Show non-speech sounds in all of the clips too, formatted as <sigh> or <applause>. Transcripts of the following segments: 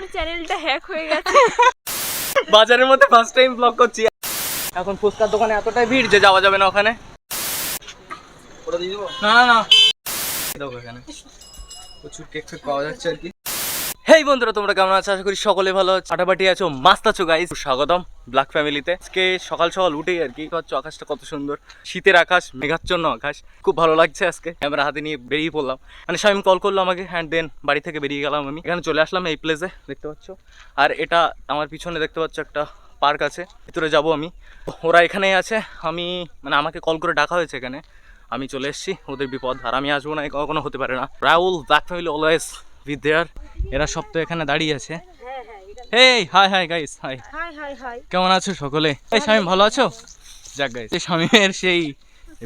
আমার চ্যানেলটা হ্যাক হয়ে গেছে। <laughs> বাজারের মধ্যে ফার্স্ট টাইম ব্লগ করছি। এখন ফুচকার দোকানে এতটাই ভিড় যে যাওয়া যাবে না ওখানে। ওটা দিয়ে দেবো? না না। না দেখো এখানে। প্রচুর কেক ফেক পাওয়া যাচ্ছে আর কি। হেই বন্ধুরা, তোমরা কেমন আছো? আশা করি সকলে ভালো আছো। ফাটাফাটি আছো, মাস্ত আছো গাইস স্বাগতম ব্ল্যাক ফ্যামিলিতে। আজকে সকাল সকাল উঠেই আর কি, হচ্ছে আকাশটা কত সুন্দর। শীতের আকাশ, মেঘাচ্ছন্ন আকাশ। খুব ভালো লাগছে আজকে। ক্যামেরা হাতে নিয়ে বেরিয়ে পড়লাম। মানে স্বামী কল করল আমাকে হ্যান্ড দেন বাড়ি থেকে বেরিয়ে গেলাম আমি। এখানে চলে আসলাম এই প্লেসে দেখতে পাচ্ছ? আর এটা আমার পিছনে দেখতে পাচ্ছ একটা পার্ক আছে। ভিতরে যাব আমি। ওরা এখানেই আছে। আমি মানে আমাকে কল করে ডাকা হয়েছে এখানে। আমি চলে এসেছি, ওদের বিপদ। আর আমি আসব না কখনো হতে পারে না। Rahul black family always with their এরা সব তো এখানে দাঁড়িয়ে আছে। হ্যাঁ হ্যাঁ এটা হাই হাই গাইস হাই কেমন আছো সকলে? এই স্বামী ভালো আছো? যাক গাইস এই স্বামীর সেই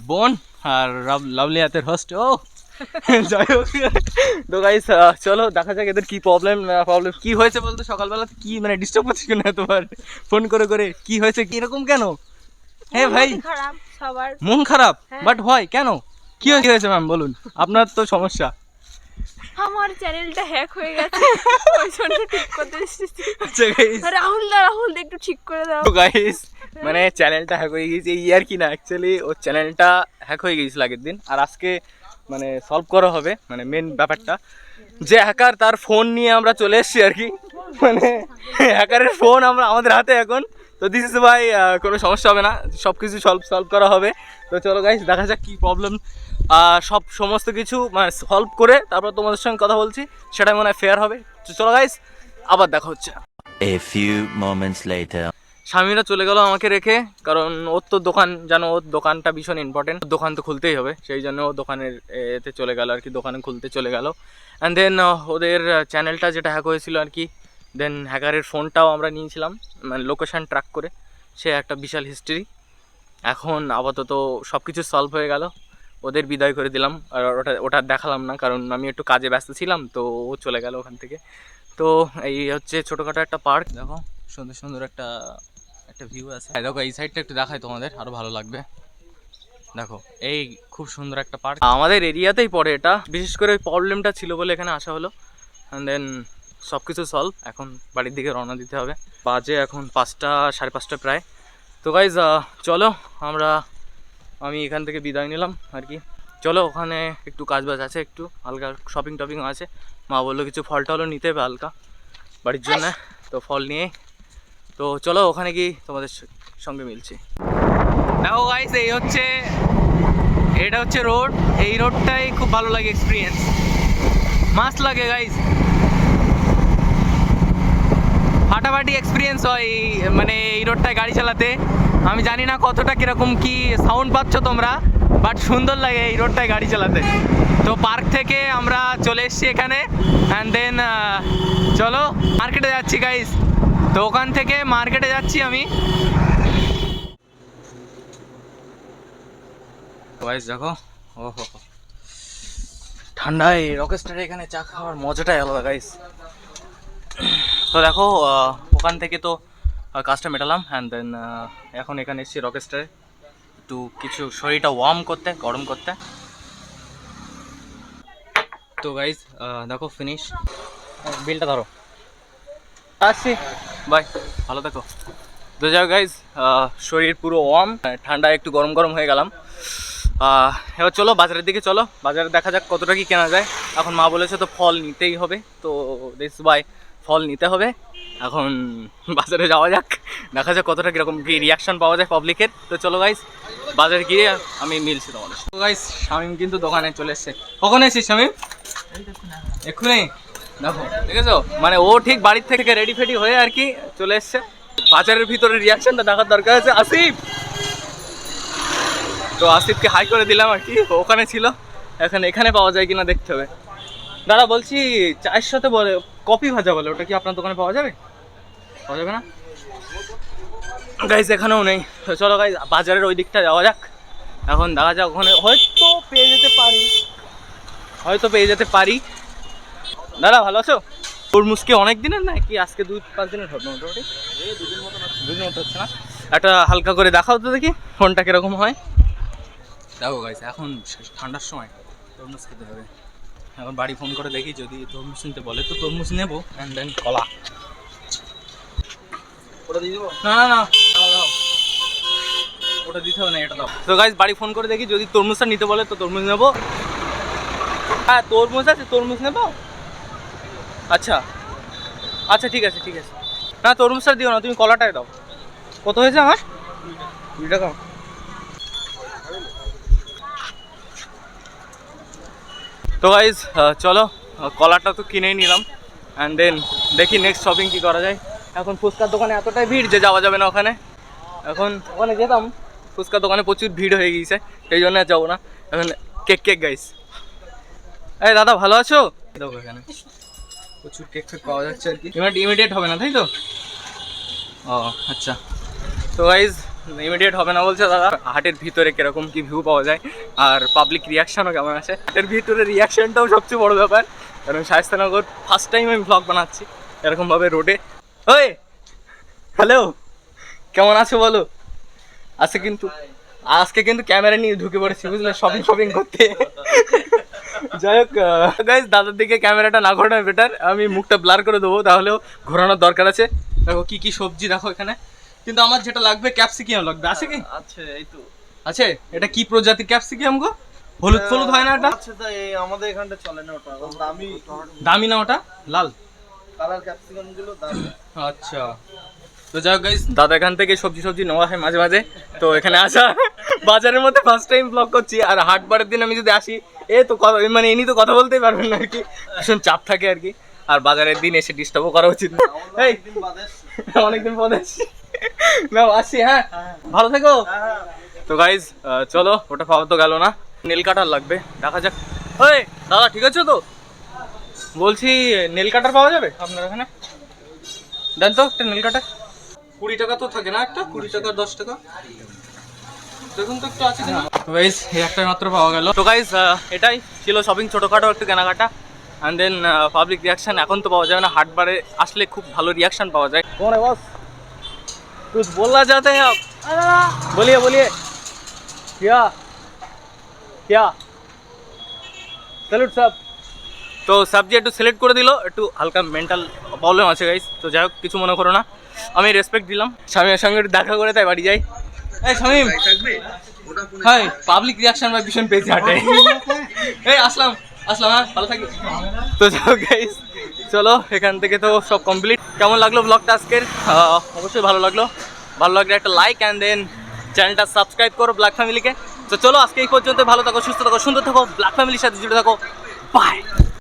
বোন আর লাভলি হাতের হোস্ট ও। যাই হোক। তো গাইস চলো দেখা যাক এদের কি প্রবলেম প্রবলেম কি হয়েছে বলতো? সকালবেলা কি মানে ডিস্টার্ব করছিস কেন এতবার ফোন করে করে কি হয়েছে কি এরকম কেন? হ্যাঁ ভাই। মন খারাপ খারাপ? হ্যাঁ। বাট হয় কেন? কি হয়েছে ম্যাম বলুন। আপনার তো সমস্যা। আমার চ্যানেলটা হ্যাক হয়ে গেছে। <laughs> ওই জন্য ঠিক করতে এসেছি। আচ্ছা গাইস রাহুল দা রাহুল দা একটু ঠিক করে দাও। তো গাইস মানে চ্যানেলটা হ্যাক হয়ে গেছে এই আর কি না অ্যাকচুয়ালি ওর চ্যানেলটা হ্যাক হয়ে গেছিল আগের দিন। আর আজকে মানে সলভ করা হবে মানে মেন ব্যাপারটা। যে হ্যাকার তার ফোন নিয়ে আমরা চলে এসেছি আর কি। মানে হ্যাকারের ফোন আমরা আমাদের হাতে এখন। তো দিস ইস ভাই কোনো সমস্যা হবে না। সব কিছু সলভ সলভ করা হবে। তো চলো গাইস দেখা যাক কী প্রবলেম সব সমস্ত কিছু মানে সলভ করে তারপর তোমাদের সঙ্গে কথা বলছি সেটাই মনে হয় ফেয়ার হবে। তো চলো গাইস আবার দেখা হচ্ছে. স্বামীরা চলে গেল আমাকে রেখে কারণ ওর তো দোকান জানো ওর দোকানটা ভীষণ ইম্পর্টেন্ট দোকান তো খুলতেই হবে সেই জন্য ও দোকানের এতে চলে গেল আর কি দোকানে খুলতে চলে গেল। অ্যান্ড দেন ওদের চ্যানেলটা যেটা হ্যাক হয়েছিল আর কি দেন হ্যাকারের ফোনটাও আমরা নিয়েছিলাম মানে লোকেশান ট্র্যাক করে। সে একটা বিশাল হিস্ট্রি এখন আপাতত সব কিছু সলভ হয়ে গেল। ওদের বিদায় করে দিলাম। আর ওটা ওটা দেখালাম না, কারণ আমি একটু কাজে ব্যস্ত ছিলাম, তো ও চলে গেল ওখান থেকে। তো এই হচ্ছে ছোটোখাটো একটা পার্ক। দেখো, সুন্দর সুন্দর একটা একটা ভিউ আছে। এই দেখো, এই সাইডটা একটু দেখাই তোমাদের, আরও ভালো লাগবে। দেখো, এই খুব সুন্দর একটা পার্ক। আমাদের এরিয়াতেই পড়ে এটা। বিশেষ করে ওই প্রবলেমটা ছিল বলে এখানে আসা হলো। অ্যান্ড দেন সব কিছু সলভ এখন বাড়ির দিকে রওনা দিতে হবে। বাজে এখন পাঁচটা, সাড়ে পাঁচটা প্রায়। তো গাইজ চলো, আমরা আমি এখান থেকে বিদায় নিলাম আর কি। চলো ওখানে একটু কাজ বাজ আছে, একটু হালকা শপিং টপিং আছে। মা বলল কিছু ফল টলও নিতে হবে হালকা বাড়ির জন্য, তো ফল নিয়ে। তো চলো ওখানে গিয়ে তোমাদের সঙ্গে মিলছি। দেখো গাইস এই হচ্ছে, এটা হচ্ছে রোড এই রোডটাই খুব ভালো লাগে এক্সপিরিয়েন্স মাস্ট লাগে গাইস ফাটাফাটি এক্সপিরিয়েন্স হয় মানে এই রোডটায় গাড়ি চালাতে। আমি জানি না কতটা কীরকম কি সাউন্ড পাচ্ছ তোমরা বাট সুন্দর লাগে এই রোডটায় গাড়ি চালাতে। তো পার্ক থেকে আমরা চলে এসেছি এখানে অ্যান্ড দেন চলো মার্কেটে যাচ্ছি গাইস তো ওখান থেকে মার্কেটে যাচ্ছি আমি। দেখো, ওহো, ঠান্ডায় রকেস্টারে এখানে চা খাওয়ার মজাটাই আলাদা গাইস তো দেখো ওখান থেকে তো কাজটা মেটালাম অ্যান্ড দেন এখন এখানে এসেছি রকেস্টারে একটু কিছু শরীরটা ওয়ার্ম করতে গরম করতে। তো গাইজ দেখো ফিনিশ বিলটা ধরো। আসছি। বাই ভালো দেখো তো যাও গাইজ শরীর পুরো ওয়ার্ম ঠান্ডায় একটু গরম গরম হয়ে গেলাম। এবার চলো বাজারের দিকে চলো। বাজারে দেখা যাক কতটা কি কেনা যায়। এখন মা বলেছে তো ফল নিতেই হবে তো দিস বাই ফল নিতে হবে। এখন বাজারে যাওয়া যাক, দেখা যাক কতটা কীরকম কী রিয়াকশন পাওয়া যায় পাবলিকের তো চলো গাইস বাজারে গিয়ে আমি মিলছি তোমাদের তো গাইস শামিম কিন্তু দোকানে চলে এসছে। কখন এসেছিস শামিম? এক্ষুনি। দেখো, দেখেছ? মানে ও ঠিক বাড়ির থেকে রেডি ফেডি হয়ে আর কি চলে এসছে। বাজারের ভিতরে রিয়াকশনটা দেখার দরকার আছে। আসিফ! তো আসিফকে হাই করে দিলাম আর কি। ওখানে ছিল। এখন এখানে পাওয়া যায় কিনা দেখতে হবে। দাদা বলছি চায়ের সাথে বলে কপি ভাজা বলে, ওটা কি আপনার দোকানে পাওয়া যাবে? পাওয়া যাবে না? গাইজ এখানেও নেই। চলো গাইজ বাজারের ওই দিকটা যাওয়া যাক। এখন দেখা যাক, ওখানে হয়তো পেয়ে যেতে পারি। হয়তো পেয়ে যেতে পারি। দাদা ভালো আছো? তরমুজকে অনেক দিনের না কি আজকে দুই, পাঁচ দিনের হবে মোটামুটি। দুদিন মতো হচ্ছে না? একটা হালকা করে দেখাও তো দেখি, ফোনটা কীরকম হয়। দেখো গাইস এখন ঠান্ডার সময় তরমুজ খেতে হবে। এখন বাড়ি ফোন করে দেখি যদি তরমুজ নিতে বলে তো তরমুজ নেব অ্যান্ড দেন কলা। ওটা দিয়ে দেবো? না না না ওটা দিতে হবে না এটা দাও। তো গাইজ বাড়ি ফোন করে দেখি যদি তরমুজটা নিতে বলে তো তরমুজ নেব। হ্যাঁ তরমুজ আছে তরমুজ নেব? আচ্ছা। আচ্ছা ঠিক আছে ঠিক আছে। না তরমুজটা দিও না তুমি কলাটাই দাও। কত হয়েছে আমার? দুই টাকা। তো গাইজ চলো কলাটা তো কিনেই নিলাম। অ্যান্ড দেন দেখি নেক্সট শপিং কি করা যায়। এখন ফুচকার দোকানে এতটাই ভিড় যে যাওয়া যাবে না ওখানে। এখন ওখানে যেতাম। ফুচকার দোকানে প্রচুর ভিড় হয়ে গিয়েছে সেই জন্য আর যাব না। এখন কেক কেক গাইস এই দাদা ভালো আছো? দেখো এখানে। প্রচুর কেক ফেক পাওয়া যাচ্ছে আর কি। ইমিডিয়েট হবে না তাই তো? ও আচ্ছা। তো গাইজ ইমিডিয়েট হবে না বলছে দাদা। হাটের ভিতরে কীরকম কি ভিউ পাওয়া যায় আর পাবলিক রিয়াকশনও কেমন আছে? এর ভিতরে রিয়াকশনটাও সবচেয়ে বড় ব্যাপার। কারণ শায়স্তানগর ফার্স্ট টাইম আমি ব্লগ বানাচ্ছি এরকমভাবে রোডে ওই! হ্যালো কেমন আছো বলো? আজকে কিন্তু আজকে কিন্তু ক্যামেরা নিয়ে ঢুকে পড়েছি, বুঝলে? শপিং শপিং করতে। যাই হোক গাইজ দাদার দিকে ক্যামেরাটা না ঘোরানো বেটার আমি মুখটা ব্লার করে দেবো, তাহলেও ঘোরানোর দরকার আছে। দেখো কি কি সবজি দেখো এখানে। কিন্তু আমার যেটা লাগবে ক্যাপসিকাম লাগবে। আছে কি? আছে এই তো। আছে? এটা কি প্রজাতির ক্যাপসিকাম গো? হলুদ ফলুদ হয় না এটা? আছে তো এই আমাদের এখানটা চলে না ওটা। দামি। দামি না ওটা? লাল। কালার ক্যাপসিকামগুলো দামি। আচ্ছা। তো যাই গাইস দাদা এখান থেকে সবজি সবজি নেওয়া হয় মাঝে মাঝে। তো এখানে আসা বাজারের মধ্যে ফার্স্ট টাইম ব্লগ করছি। আর হাটবারের দিন আমি যদি আসি এ তো কথা মানে ইনি তো কথা বলতেই পারবেন না আর কি। ভীষণ চাপ থাকে আর কি। আর বাজারের দিন এসে ডিস্টার্বও করা উচিত না। এই অনেকদিন পরে আসছি না আসছি হ্যাঁ? ভালো থেকো। তো গাইজ চলো ওটা পাওয়া তো গেল না। নেল কাটার লাগবে দেখা যাক। ওই দাদা ঠিক আছে তো? বলছি নেল কাটার পাওয়া যাবে আপনার ওখানে? দেন তো একটা নেল কাটার। কুড়ি টাকা তো থাকে না একটা? কুড়ি টাকা দশ টাকা। দেখুন তো একটু আছে কিনা। তো গাইজ এই একটা মাত্র পাওয়া গেল। তো গাইজ এটাই ছিল শপিং ছোটোখাটো একটু কেনাকাটা। অ্যান্ড দেন পাবলিক রিয়াকশন এখন তো পাওয়া যাবে না। হাটবারে আসলে খুব ভালো রিয়াকশন পাওয়া যায়। কোন বস कुछ बोलना चाहते हैं आप बोलिए बोलिए क्या क्या স্যালুট সাহেব তো সাবজি একটু সিলেক্ট করে দিল একটু হালকা মেন্টাল প্রবলেম আছে গাইস তো যাই হোক কিছু মনে করো না আমি রেসপেক্ট দিলাম স্বামীর সঙ্গে একটু দেখা করে তাই বাড়ি যাই এই শামিম হাই পাবলিক রিয়াকশন বা ভীষণ পেয়েছি হাটে এই আসলাম আসলাম হ্যাঁ ভালো থাকি তো যাই হোক গাইস চলো এখান থেকে তো সব কমপ্লিট কেমন লাগলো ব্লগটা আজকের আহ, অবশ্যই ভালো লাগলো ভালো লাগলে একটা লাইক অ্যান্ড দেন চ্যানেলটা সাবস্ক্রাইব করো ব্ল্যাক ফ্যামিলিকে তো চলো আজকে এই পর্যন্ত ভালো থাকো, সুস্থ থাকো, সুন্দর থাকো ব্ল্যাক ফ্যামিলির সাথে জুড়ে থাকো। বাই